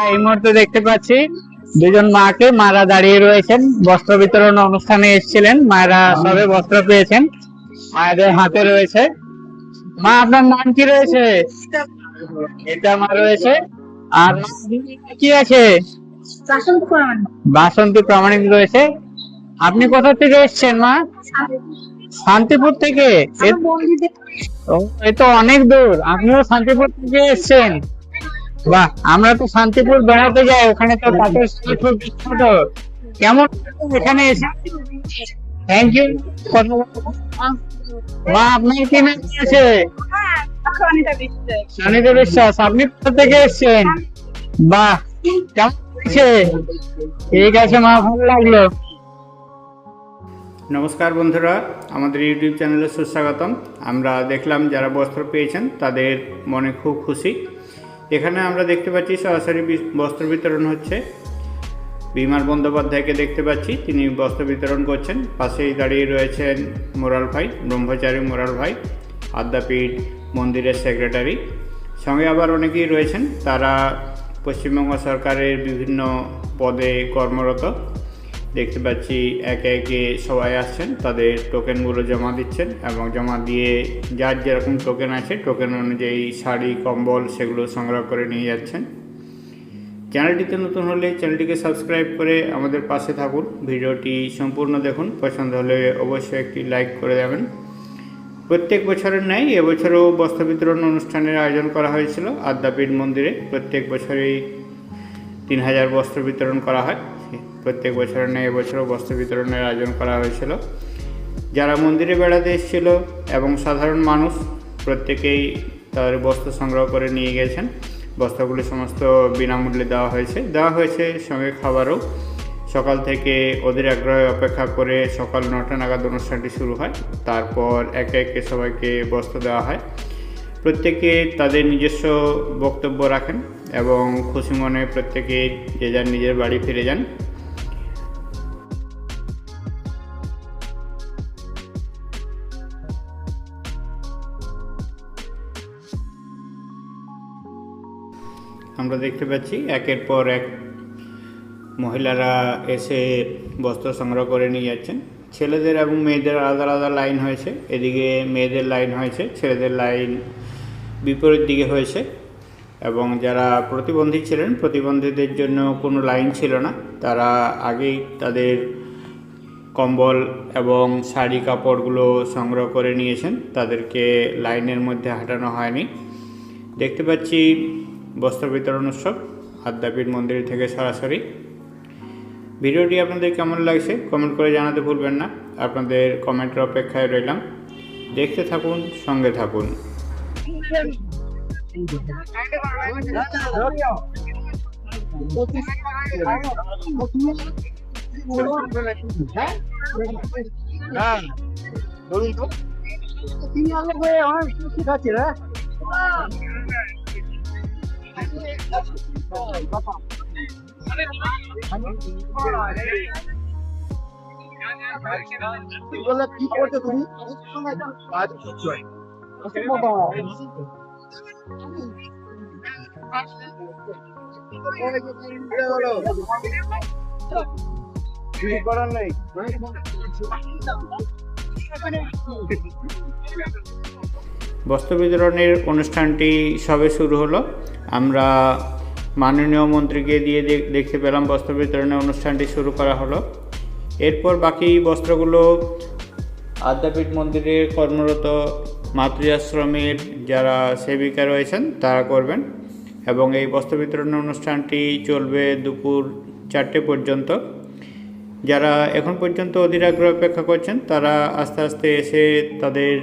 এই মুহূর্তে দেখতে পাচ্ছি দুজন মাকে মারা দাঁড়িয়ে রয়েছেন। বস্ত্র বিতরণ অনুষ্ঠানে এসেছিলেন। মায়েরা সবে বস্ত্র পেয়েছেন। মায়েদের হাতে রয়েছে। মা আপনার নাম কি রয়েছে? এটা মা রয়েছে। আর কি আছে? বাসন্তী প্রামাণিক। রয়েছে। আপনি কোথা থেকে এসেছেন মা? শান্তিপুর থেকে? এ- তো অনেক দূর। আপনিও শান্তিপুর থেকে এসেছেন। বাহ, আমরা তো শান্তিপুর বেড়াতে যাই, ওখানে তো খুব বিখ্যাত কেমন এখানে এসে? থ্যাংক ইউ মা আপনার কি নাম আছে? বিশ্বাস, আপনি কোথা থেকে এসেছেন? বাহ, কেমন লাগছে ঠিক আছে, মা, ভালো লাগল। নমস্কার বন্ধুরা, আমাদের ইউটিউব চ্যানেলে সুস্বাগতম। আমরা দেখলাম যারা বস্ত্র পেয়েছেন, তাদের মনে খুব খুশি। এখানে আমরা দেখতে পাচ্ছি সরাসরি বস্ত্র বিতরণ হচ্ছে। বিমার বন্দ্যোপাধ্যায়কে দেখতে পাচ্ছি, তিনি বস্ত্র বিতরণ করছেন। পাশেই দাঁড়িয়ে রয়েছেন মোরাল ভাই, ব্রহ্মচারী মোরাল ভাই, আদ্যাপীঠ মন্দিরের সেক্রেটারি। সঙ্গে আবার অনেকেই রয়েছেন, তারা পশ্চিমবঙ্গ সরকারের বিভিন্ন পদে কর্মরত। দেখতে পাচ্ছি একে একে সবাই আসছেন, তাদের টোকেনগুলো জমা দিচ্ছেন এবং জমা দিয়ে যার যেরকম টোকেন আছে টোকেন অনুযায়ী শাড়ি, কম্বল সেগুলো সংগ্রহ করে নিয়ে যাচ্ছেন। চ্যানেলটিতে নতুন হলে চ্যানেলটিকে সাবস্ক্রাইব করে আমাদের পাশে থাকুন। ভিডিওটি সম্পূর্ণ দেখুন, পছন্দ হলে অবশ্যই একটি লাইক করে দেবেন। প্রত্যেক বছরের ন্যায় এবছরও বস্ত্র বিতরণ অনুষ্ঠানের আয়োজন করা হয়েছিল। আদ্যাপীঠ মন্দিরে প্রত্যেক বছরেই তিন হাজার বস্ত্র বিতরণ করা হয়। প্রত্যেক বছরের ন্যায় এবছরও বস্ত্র বিতরণের আয়োজন করা হয়েছিল। যারা মন্দিরে বেড়াতে এসেছিল এবং সাধারণ মানুষ, প্রত্যেকেই তাদের বস্ত্র সংগ্রহ করে নিয়ে গেছেন। বস্ত্রগুলি সমস্ত বিনামূল্যে দেওয়া হয়েছে। দেওয়া হয়েছে সঙ্গে খাবারও। সকাল থেকে ওদের আগ্রহে অপেক্ষা করে সকাল নটা নাগাদ অনুষ্ঠানটি শুরু হয়। তারপর একে একে সবাইকে বস্ত্র দেওয়া হয়। প্রত্যেকে তাদের নিজস্ব বক্তব্য রাখেন এবং খুশি মনে প্রত্যেকে যে যার নিজের বাড়ি ফিরে যান। আমরা দেখতে পাচ্ছি একের পর এক মহিলারা এসে বস্ত্র সংগ্রহ করে নিয়ে যাচ্ছেন। ছেলেদের এবং মেয়েদের আলাদা আলাদা লাইন হয়েছে। এদিকে মেয়েদের লাইন হয়েছে, ছেলেদের লাইন বিপরীত দিকে হয়েছে। এবং যারা প্রতিবন্ধী ছিলেন, প্রতিবন্ধীদের জন্য কোনো লাইন ছিল না। তারা আগেই তাদের কম্বল এবং শাড়ি কাপড়গুলো সংগ্রহ করে নিয়েছেন। তাদেরকে লাইনের মধ্যে হাঁটানো হয়নি। দেখতে পাচ্ছি বস্ত্র বিতরণ উৎসব, আদ্যাপীঠ মন্দির থেকে সরাসরি। ভিডিওটি আপনাদের কেমন লাগছে কমেন্ট করে জানাতে ভুলবেন না। আপনাদের কমেন্টের অপেক্ষায় রইলাম। দেখতে থাকুন, সঙ্গে থাকুন। বলে কি করছ তুমি? কাজ করছ কিছু করার নেই বস্ত্র বিতরণের অনুষ্ঠানটি সবে শুরু হলো। আমরা মাননীয় মন্ত্রীকে দিয়ে দেখ- দেখতে পেলাম বস্ত্র বিতরণের অনুষ্ঠানটি শুরু করা হলো। এরপর বাকি বস্ত্রগুলো আদ্যাপীঠ মন্দিরে কর্মরত মাতৃআশ্রমের যারা সেবিকা রয়েছেন, তারা করবেন। এবং এই বস্ত্র বিতরণ অনুষ্ঠানটি চলবে দুপুর চারটে পর্যন্ত। যারা এখন পর্যন্ত অধীর আগ্রহ অপেক্ষা করছেন, তারা আস্তে আস্তে এসে তাদের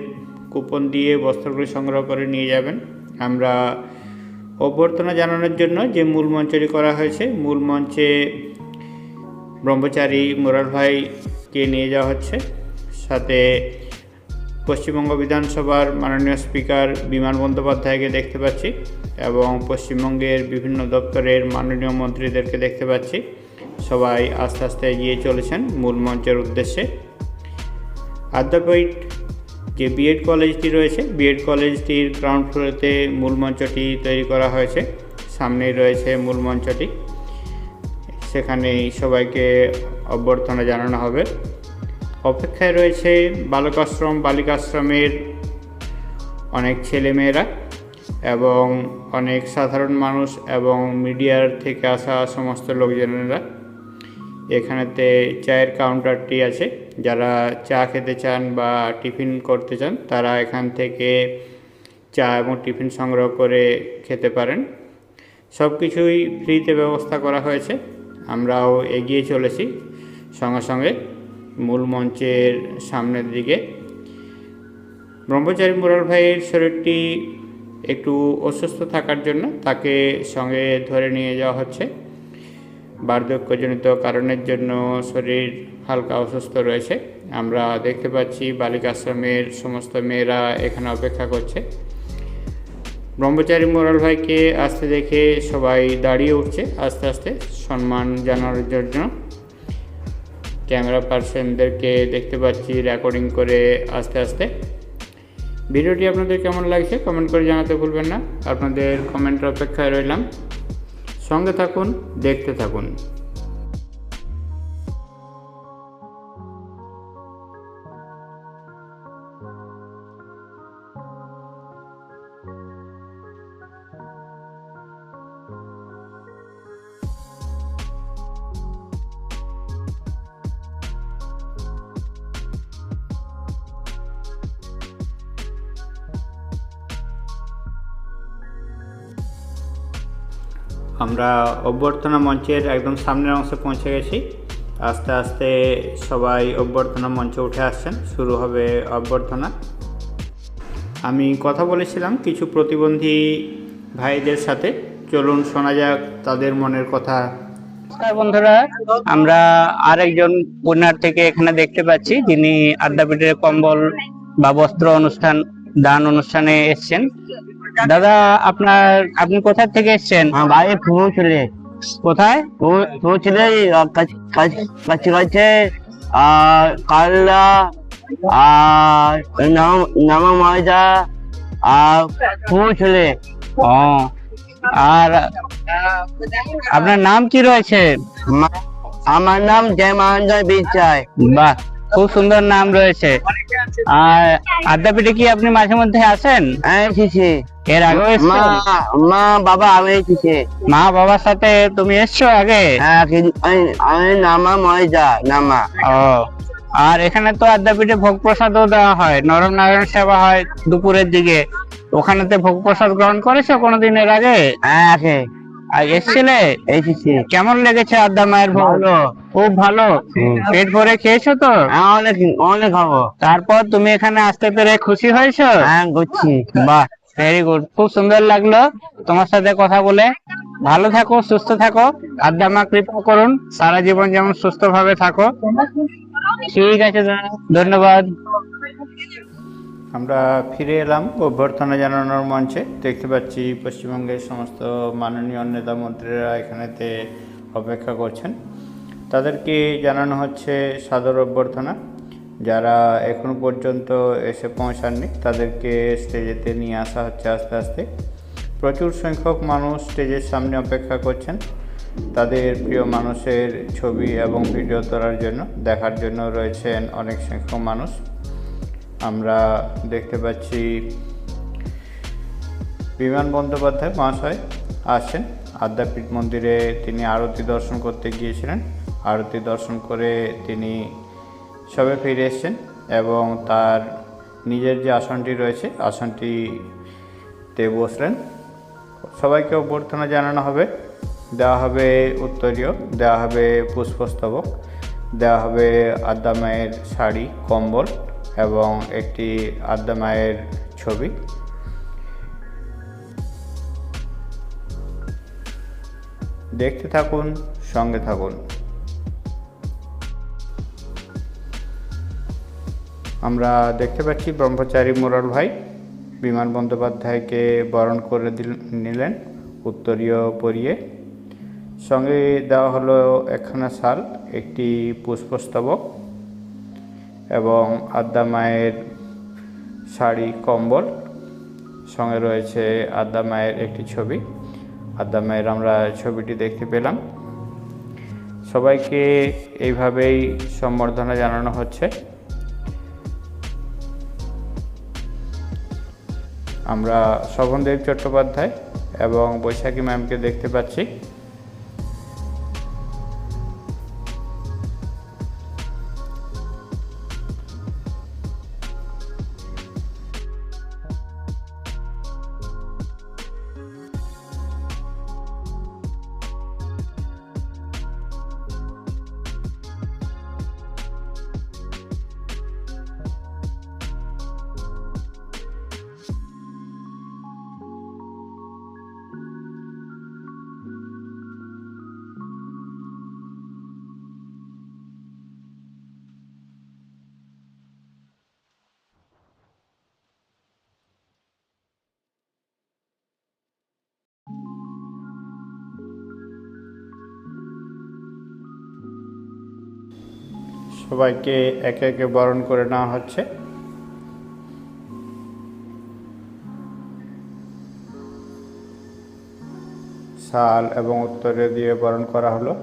কুপন দিয়ে বস্ত্রগুলি সংগ্রহ করে নিয়ে যাবেন। আমরা অভ্যর্থনা জানানোর জন্য যে মূল মঞ্চটি করা হয়েছে, মূল মঞ্চে ব্রহ্মচারী মোরাল ভাইকে নিয়ে যাওয়া হচ্ছে। সাথে পশ্চিমবঙ্গ বিধানসভার মাননীয় স্পিকার বিমান বন্দ্যোপাধ্যায়কে দেখতে পাচ্ছি এবং পশ্চিমবঙ্গের বিভিন্ন দপ্তরের মাননীয় মন্ত্রীদেরকে দেখতে পাচ্ছি। সবাই আস্তে আস্তে এগিয়ে চলেছেন মূল মঞ্চের উদ্দেশ্যে। আদ্যাপীঠ যে বিএড কলেজটি রয়েছে বিএড কলেজটির গ্রাউন্ড ফ্লোরেতে মূল মঞ্চটি তৈরি করা হয়েছে। সামনেই রয়েছে মূল মঞ্চটি। সেখানেই সবাইকে অভ্যর্থনা জানানো হবে। অপেক্ষায় রয়েছে বালকাশ্রম, বালিকাশ্রমের অনেক ছেলেমেয়েরা এবং অনেক সাধারণ মানুষ এবং মিডিয়ার থেকে আসা সমস্ত লোকজনেরা। এখানেতে চায়ের কাউন্টারটি আছে। যারা চা খেতে চান বা টিফিন করতে চান, তারা এখান থেকে চা এবং টিফিন সংগ্রহ করে খেতে পারেন। সব কিছুই ফ্রিতে ব্যবস্থা করা হয়েছে। আমরাও এগিয়ে চলেছি সঙ্গে সঙ্গে। মূল মঞ্চের সামনের দিকে। ব্রহ্মচারী মুরাল ভাইয়ের শরীরটি একটু অসুস্থ থাকার জন্য তাকে সঙ্গে ধরে নিয়ে যাওয়া হচ্ছে। বার্ধক্যজনিত কারণের জন্য শরীর হালকা অসুস্থ রয়েছে। আমরা দেখতে পাচ্ছি বালিকা আশ্রমের সমস্ত মেয়েরা এখানে অপেক্ষা করছে। ব্রহ্মচারী মোরাল ভাইকে আসতে দেখে সবাই দাঁড়িয়ে উঠছে। আস্তে আস্তে সম্মান জানানোর জন্য ক্যামেরা পার্সনদেরকে দেখতে পাচ্ছি রেকর্ডিং করে আস্তে আস্তে। ভিডিওটি আপনাদের কেমন লাগছে কমেন্ট করে জানাতে ভুলবেন না। আপনাদের কমেন্টের অপেক্ষায় রইলাম। সঙ্গে থাকুন, দেখতে থাকুন। আমরা অভ্যর্থনা মঞ্চের একদম সামনের অংশে পৌঁছে গেছি। আস্তে আস্তে সবাই অভ্যর্থনা মঞ্চে উঠে আসছেন। শুরু হবে অভ্যর্থনা। আমি কথা বলেছিলাম কিছু প্রতিবন্ধী ভাইদের সাথে। চলুন শোনা যাক তাদের মনের কথা। বন্ধুরা, আমরা আরেকজন পুনার থেকে এখানে দেখতে পাচ্ছি। যিনি আদ্যাপীঠের কম্বল বা বস্ত্র অনুষ্ঠান, দান অনুষ্ঠানে এসেছেন। দাদা আপনার আপনি কোথা থেকে এসেছেন? ভাই পৌঁছলে কোথায়? পৌঁছলে কাছে কাছে আর কাল্লা আর নাম ময়দা আর পৌঁছলে ও আর আপনার নাম কি রয়েছে? আমার নাম জয়মানজয় বিশ্বাস বাহ খুব সুন্দর নাম রয়েছে। আর আদ্যাপীঠে কি আপনি মাঝে মধ্যে আসেন? হ্যাঁ এর আগে মা বাবা আমি এসেছে। মা বাবার সাথে তুমি এসছো আগে? হ্যাঁ আমি- আমি নামা ময়দা নামা। ও আর এখানে তো আদ্যাপীঠে ভোগ প্রসাদও দেওয়া হয়। নরম নারায়ণ সেবা হয় দুপুরের দিকে। ওখানেতে ভোগ প্রসাদ গ্রহণ করেছ কোনোদিন এর আগে? হ্যাঁ এসছিলে? এসেছে। কেমন লেগেছে আদ্যা মায়ের ভালো খুব ভালো। পেট ভরে খেয়েছো তো? হ্যাঁ অনেক অনেক খাব। তারপর তুমি এখানে আসতে পেরে খুশি হয়েছো? হ্যাঁ করছি বাহ ভেরি গুড খুব সুন্দর লাগল তোমার সাথে কথা বলে। ভালো থাকো সুস্থ থাকো। আদ্যা মা কৃপা করুন সারা জীবন যেমন সুস্থ ভাবে থাকো। ঠিক আছে দাদা। ধন্যবাদ। আমরা ফিরে এলাম অভ্যর্থনা জানানোর মঞ্চে। দেখতে পাচ্ছি পশ্চিমবঙ্গের সমস্ত মাননীয় নেতা মন্ত্রীরা এখানেতে অপেক্ষা করছেন। তাদেরকে জানানো হচ্ছে সাদর অভ্যর্থনা। যারা এখনও পর্যন্ত এসে পৌঁছাননি, তাদেরকে স্টেজেতে নিয়ে আসা হচ্ছে আস্তে আস্তে। প্রচুর সংখ্যক মানুষ স্টেজের সামনে অপেক্ষা করছেন। তাদের প্রিয় মানুষের ছবি এবং ভিডিও তোলার জন্য, দেখার জন্য রয়েছেন অনেক সংখ্যক মানুষ। আমরা দেখতে পাচ্ছি বিমান বন্দ্যোপাধ্যায় মহাশয় আসছেন। আদ্যাপীঠ মন্দিরে তিনি আরতি দর্শন করতে গিয়েছিলেন। আরতি দর্শন করে তিনি সবে ফিরে এসেছেন এবং তার নিজের যে আসনটি রয়েছে, আসনটিতে বসলেন। সবাইকে অভ্যর্থনা জানানো হবে। দেওয়া হবে উত্তরীয়, দেওয়া হবে পুষ্পস্তবক, দেওয়া হবে আদ্যা মায়ের শাড়ি, কম্বল। এবং একটি আদ্যা মায়ের ছবি। দেখতে থাকুন, সঙ্গে থাকুন। আমরা দেখতে পাচ্ছি ব্রহ্মচারী মোরাল ভাই বিমান বন্দ্যোপাধ্যায়কে বরণ করে দিল নিলেন উত্তরীয় পরিয়ে। সঙ্গে দেওয়া হলো একখানা শাল, একটি পুষ্পস্তবক। এবং আদ্যা মায়ের শাড়ি কম্বল। সঙ্গে রয়েছে আদ্যা মায়ের একটি ছবি। আদ্দা মায়ের আমরা ছবিটি দেখতে পেলাম। সবাইকে এইভাবেই সম্বর্ধনা জানানো হচ্ছে। আমরা শোভনদেব চট্টোপাধ্যায় এবং বৈশাখী ম্যামকে দেখতে পাচ্ছি। সবাইকে একে একে বরণ করে নেওয়া হচ্ছে। সাল এবং উত্তরে দিয়ে বরণ করা হলো।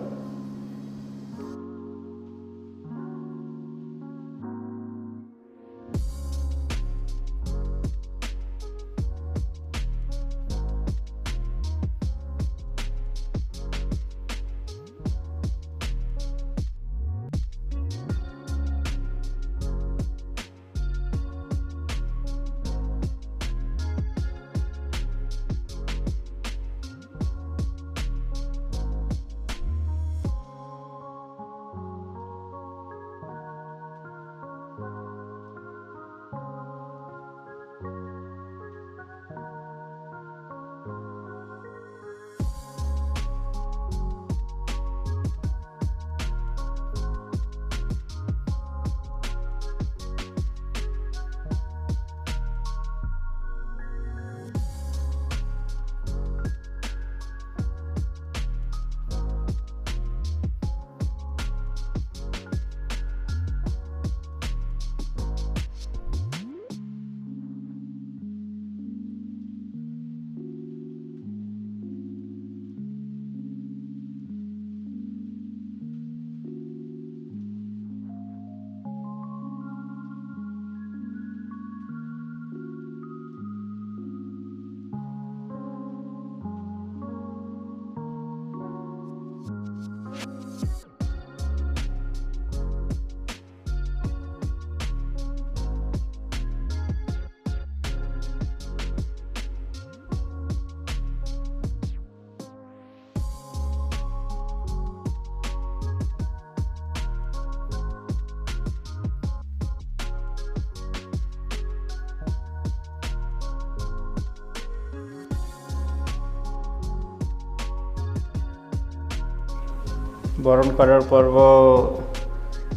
বরণ করার পর্ব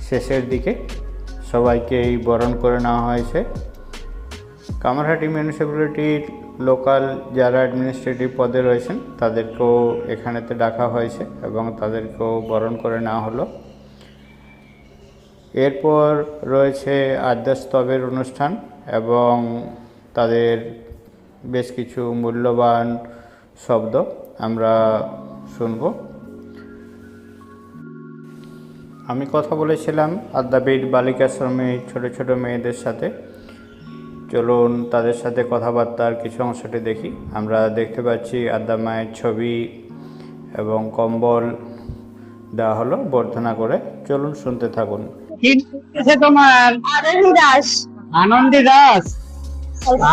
শেষের দিকে সবাইকেই বরণ করে নেওয়া হয়েছে। কামারহাটি মিউনিসিপ্যালিটির লোকাল যারা অ্যাডমিনিস্ট্রেটিভ পদে রয়েছেন, তাদেরকেও এখানেতে ডাকা হয়েছে এবং তাদেরকেও বরণ করে নেওয়া হলো। এরপর রয়েছে আদ্যাস্তবের অনুষ্ঠান এবং তাদের বেশ কিছু মূল্যবান শব্দ আমরা শুনব। আমি কথা বলেছিলাম আদ্যাপীঠ বালিকাশ্রমে ছোট ছোট মেয়েদের সাথে। চলুন তাদের সাথে কথাবার্তার কিছু অংশটি দেখি। আমরা দেখতে পাচ্ছি আদ্যা মায়ের ছবি এবং কম্বল দেওয়া হলো বর্ধনা করে। চলুন শুনতে থাকুন। তোমার। আরোহী দাস। আনন্দী দাস?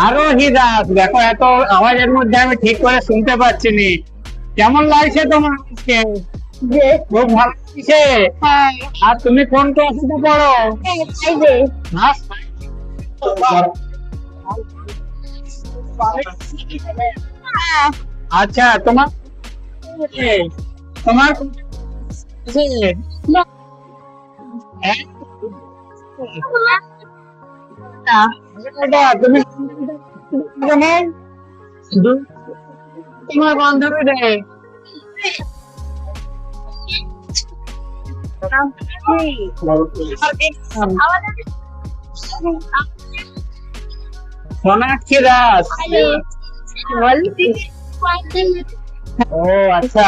আরোহী দাস দেখো এত আওয়াজের মধ্যে আমি ঠিক করে শুনতে পাচ্ছি নি। কেমন লাগছে তোমার আজকে? খুব ভালো লাগছে হ্যাঁ। আর তুমি কোন ক্লাসে পড়ো? ফাইভে হ্যাঁ। আচ্ছা তোমার? তোমার? হ্যাঁ? তুমি তোমার বান্ধবী রে। সোনাক্ষী ও আচ্ছা।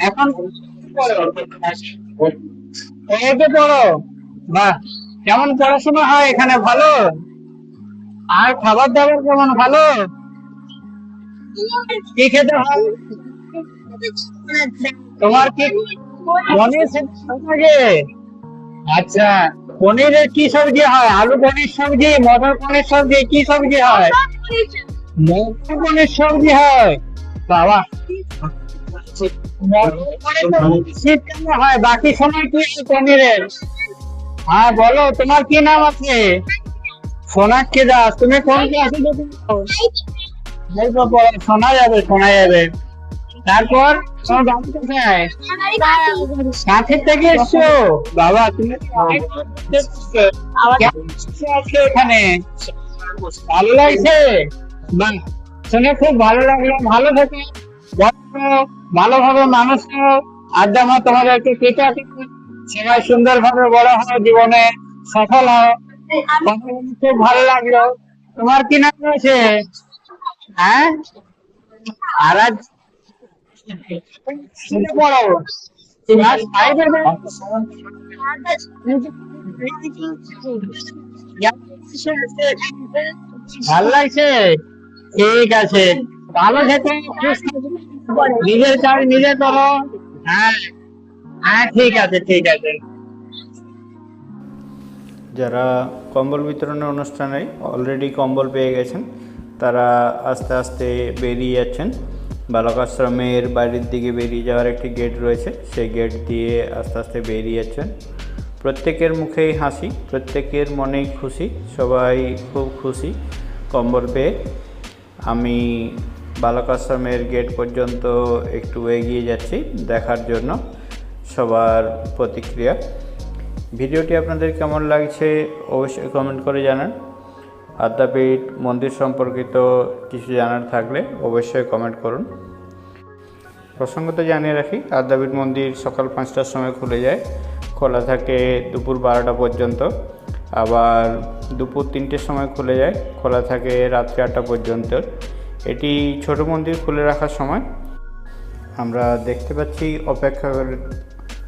এখন পড়ো বাহ কেমন পড়াশোনা হয় এখানে ভালো? আর খাবার দাবার কেমন ভালো? কি খেতে হয়? তোমার কি পনির আচ্ছা পনিরের কি সবজি হয়? আলু পনির সবজি, মটর পনির সবজি, কি সবজি হয়? মটর পনির সবজি হয়? বাবা শীতকালে হয়, বাকি সময় কি পনিরের? হ্যাঁ বলো তোমার কি নাম আছে? সোনাক্ষী দাস তুমি কোন ক্লাসে শোনা যাবে শোনা যাবে। তারপর তোমার বাড়ি কোথায়? কাছের থেকে এসছো? বাবা তুমি এখানে? ভালো লাগছে? শুনে খুব ভালো লাগল ভালো থেকে। ভালোভাবে মানুষ আড্ডা মা তোমাদেরকে। কেটে সবাই সুন্দরভাবে বড় হয় জীবনে সফল হও খুব ভালো লাগল। তোমার কি নাম রয়েছে? হ্যাঁ? আর পড়ো। ক্লাস লাগছে? ঠিক আছে। ভালো খেতে নিজের কাজ নিজে করো। হ্যাঁ। হ্যাঁ ঠিক আছে ঠিক আছে। যারা কম্বল বিতরণের অনুষ্ঠানে অলরেডি কম্বল পেয়ে গেছেন, তারা আস্তে আস্তে বেরিয়ে যাচ্ছেন। বালক আশ্রমের বাড়ির দিকে বেরিয়ে যাওয়ার একটি গেট রয়েছে, সেই গেট দিয়ে আস্তে আস্তে বেরিয়ে যাচ্ছেন। প্রত্যেকের মুখেই হাসি, প্রত্যেকের মনেই খুশি, সবাই খুব খুশি কম্বল পেয়ে। আমি বালক আশ্রমের গেট পর্যন্ত একটু এগিয়ে যাচ্ছি দেখার জন্য। সবার প্রতিক্রিয়া। ভিডিওটি আপনাদের কেমন লাগছে অবশ্যই কমেন্ট করে জানান। আদ্যাপীঠ মন্দির সম্পর্কিত কিছু জানার থাকলে অবশ্যই কমেন্ট করুন। প্রসঙ্গত জানিয়ে রাখি, আদ্যাপীঠ মন্দির সকাল পাঁচটার সময় খুলে যায়। খোলা থাকে দুপুর বারোটা পর্যন্ত। আবার দুপুর তিনটের সময় খুলে যায়। খোলা থাকে রাত্রি আটটা পর্যন্ত। এটি ছোট মন্দির খুলে রাখার সময়। আমরা দেখতে পাচ্ছি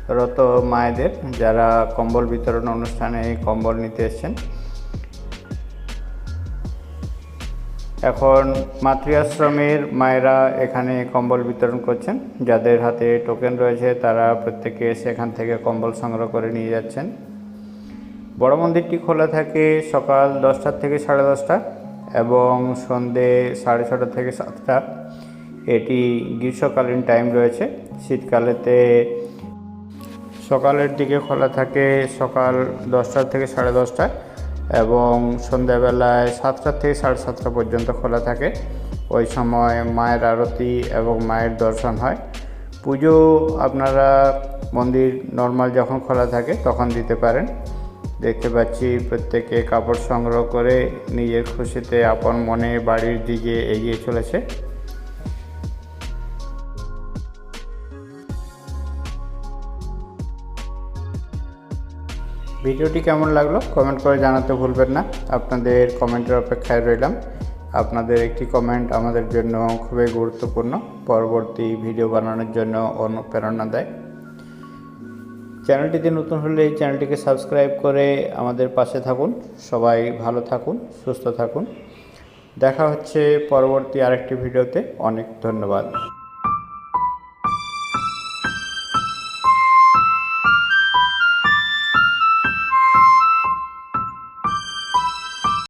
অপেক্ষারত মায়েদের যারা কম্বল বিতরণ অনুষ্ঠানে কম্বল নিতে এসেছেন। এখন মাতৃ আশ্রমের মায়েরা এখানে কম্বল বিতরণ করছেন। যাদের হাতে টোকেন রয়েছে, তারা প্রত্যেকে সেখান থেকে কম্বল সংগ্রহ করে নিয়ে যাচ্ছেন। বড় মন্দিরটি খোলা থাকে সকাল দশটার থেকে সাড়ে দশটা এবং সন্ধে সাড়ে ছটা থেকে সাতটা। এটি গ্রীষ্মকালীন টাইম রয়েছে। শীতকালেতে সকালের দিকে খোলা থাকে সকাল দশটা থেকে সাড়ে দশটা এবং সন্ধ্যাবেলায় সাতটা থেকে সাড়ে সাতটা পর্যন্ত খোলা থাকে। ওই সময় মায়ের আরতি এবং মায়ের দর্শন হয়। পুজো আপনারা মন্দির নর্মাল যখন খোলা থাকে তখন দিতে পারেন। দেখতে পাচ্ছি প্রত্যেকে কাপড় সংগ্রহ করে নিজের খুশিতে আপন মনে বাড়ির দিকে এগিয়ে চলেছে। ভিডিওটি কেমন লাগল কমেন্ট করে জানাতে ভুলবেন না। আপনাদের কমেন্টের অপেক্ষায় রইলাম। আপনাদের একটি কমেন্ট আমাদের জন্য খুবই গুরুত্বপূর্ণ, পরবর্তী ভিডিও বানানোর জন্য অনুপ্রেরণা দেয়। চ্যানেলটিতে নতুন হলে চ্যানেলটিকে সাবস্ক্রাইব করে আমাদের পাশে থাকুন। সবাই ভালো থাকুন, সুস্থ থাকুন। দেখা হচ্ছে পরবর্তী আরেকটি ভিডিওতে। অনেক ধন্যবাদ।